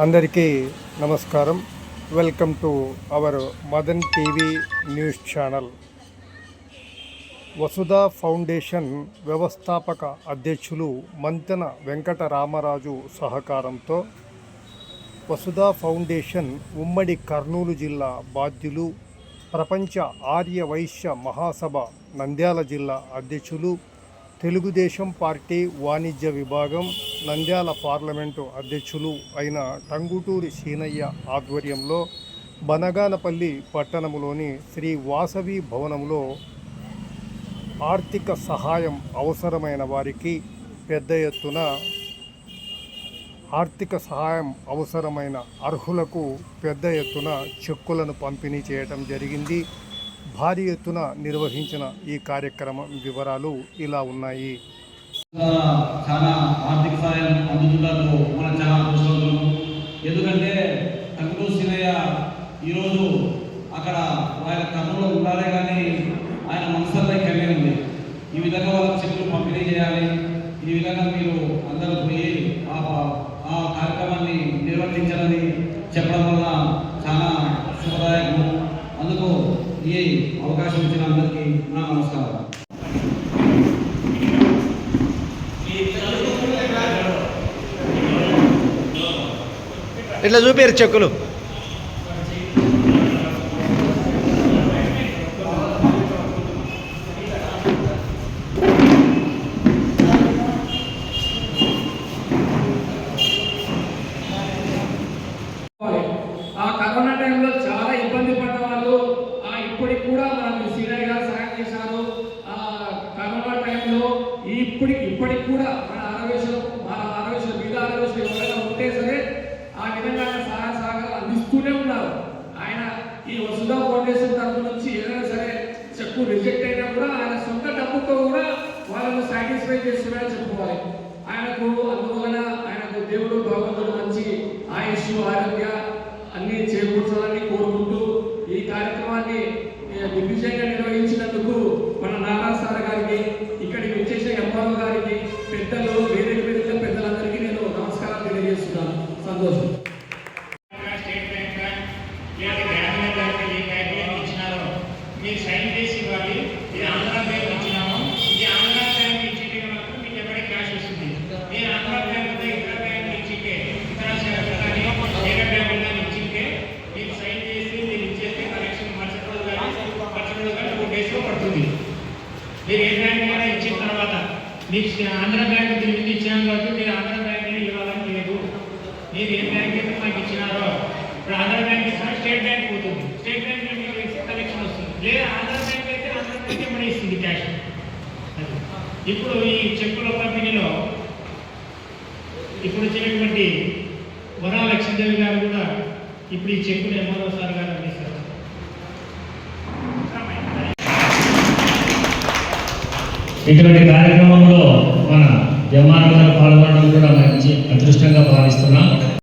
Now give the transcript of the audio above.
అందరికీ నమస్కారం. Welcome to our Madan TV news channel. Vasudha foundation వ్యవస్థాపక అధ్యక్షులు మంతెన వెంకటరామరాజు సహకారంతో వసుధ ఫౌండేషన్ ఉమ్మడి కర్నూలు జిల్లా బాధ్యులు ప్రపంచ ఆర్య వైశ్య మహాసభ నంద్యాల జిల్లా అధ్యక్షులు తెలుగుదేశం పార్టీ వాణిజ్య విభాగం నంద్యాల పార్లమెంటు అధ్యక్షులు అయిన టంగుటూరి సీనయ్య ఆధ్వర్యంలో బనగానపల్లి పట్టణంలోని శ్రీ వాసవి భవనంలో ఆర్థిక సహాయం అవసరమైన వారికి పెద్ద ఎత్తున ఆర్థిక సహాయం అవసరమైన అర్హులకు పెద్ద ఎత్తున చెక్కులను పంపిణీ చేయటం జరిగింది. భారీ ఎత్తున నిర్వహించిన ఈ కార్యక్రమం వివరాలు ఇలా ఉన్నాయి. చాలా ఆర్థిక సాయం అందుతున్నారు మనం చాలా అదృష్టవంతులము ఎందుకంటే టంగుటూ సీనయ్య ఈరోజు అక్కడ ఆయన కర్నూలు ఉండాలే కానీ ఆయన మనసులో ఇక్కడనే ఉంది ఈ విధంగా వాళ్ళకి చెట్లు పంపిణీ చేయాలి. ఈ విధంగా మీరు అందరూ పోయి ఆ ఆ కార్యక్రమాన్ని నిర్వర్తించాలని చెప్పడం వల్ల చాలా శుభదాయకము అందుకు ఈ అవకాశం ఇచ్చిన అందరికీ నా నమస్కారం ఇట్లా చూపారు చెక్కులు ఆ కరోనా టైంలో చాలా ఇబ్బంది పడ్డ వాళ్ళు ఆ ఇప్పటికి గారు సహాయం చేశారు. ఆ కరోనా టైంలో ఇప్పటికి ఇప్పటికి కూడా మన ఆరోగ్యం మన ఆరోగ్యం మీద ఆరోగ్యం ఎవరైనా ఉంటే సరే ఆ విధంగా ఆయన సహాయ సహకారాలు అందిస్తూనే ఉన్నారు. ఆయన ఈ వసుధ ఫౌండేషన్ తరఫు నుంచి ఏదైనా సరే చెక్కు రిజెక్ట్ అయినా కూడా ఆయన సొంత డబ్బుతో కూడా వాళ్ళను సాటిస్ఫై చేస్తున్నారని చెప్పుకోవాలి. ఆయనకు అందువలన ఆయనకు దేవుడు భగవంతుడు మంచి ఆయుష్ ఆరోగ్య అన్ని చేకూర్చాలని కోరుకుంటూ ఈ కార్యక్రమాన్ని ఏ, దిగ్విజయంగా నిర్వహించినందుకు మన నారా సార్ గారికి ఇక్కడికి వచ్చేసే ఎంఆర్ఓ గారికి పెద్దలు వేరే వేరే పెద్దలందరికీ నేను నమస్కారం తెలియజేస్తున్నాను సంతోషం స్టేట్ బ్యాంక్ బ్యాంక్ లేదా గ్రామీణ బ్యాంక్ ఏ బ్యాంక్ ఏమి ఇచ్చినారో మీరు సైన్ చేసి ఇవ్వాలి ఇది ఆంధ్ర బ్యాంక్ ఇచ్చినాము ఇది ఆంధ్ర బ్యాంక్ ఇచ్చితే మాత్రం మీకు ఎక్కడికి క్యాష్ వస్తుంది నేను ఆంధ్ర బ్యాంక్ ఇతర బ్యాంక్ ఇచ్చితే ఇతర శాఖ కానీ వేరే బ్యాంక్ కానీ ఇచ్చితే మీరు సైన్ చేసి మీరు ఇచ్చేస్తే కలెక్షన్ మరుసటి రోజు కానీ మరుసటి రోజు కానీ టూ డేస్లో పడుతుంది మీరు ఏ బ్యాంక్ అయినా ఇచ్చిన తర్వాత మీకు ఆంధ్ర బ్యాంక్ తిరిగి ఇచ్చాను కాబట్టి మీరు ఆంధ్ర బ్యాంక్ ఇవ్వాలని లేదు. మీరు ఏ బ్యాంక్ అయితే మాకు ఇచ్చినారో ఇప్పుడు ఆంధ్ర బ్యాంక్ ఇస్తాను స్టేట్ బ్యాంక్ పోతుంది. స్టేట్ బ్యాంక్ మీకు కలెక్షన్ వస్తుంది. లేదా ఆంధ్ర బ్యాంక్ అయితే ఆంధ్ర బ్యాంక్ మన ఇస్తుంది క్యాష్. ఇప్పుడు ఈ చెక్కుల పంపిణీలో ఇప్పుడు వచ్చినటువంటి వరా లక్ష్మీదేవి గారు కూడా ఇప్పుడు ఈ చెక్కులు ఎంఆర్ఓ సార్ గారు అందిస్తారు ఇటువంటి కార్యక్రమంలో మన ఎంఆర్ గారు పాల్గొనడం కూడా మంచి అదృష్టంగా భావిస్తున్నాం.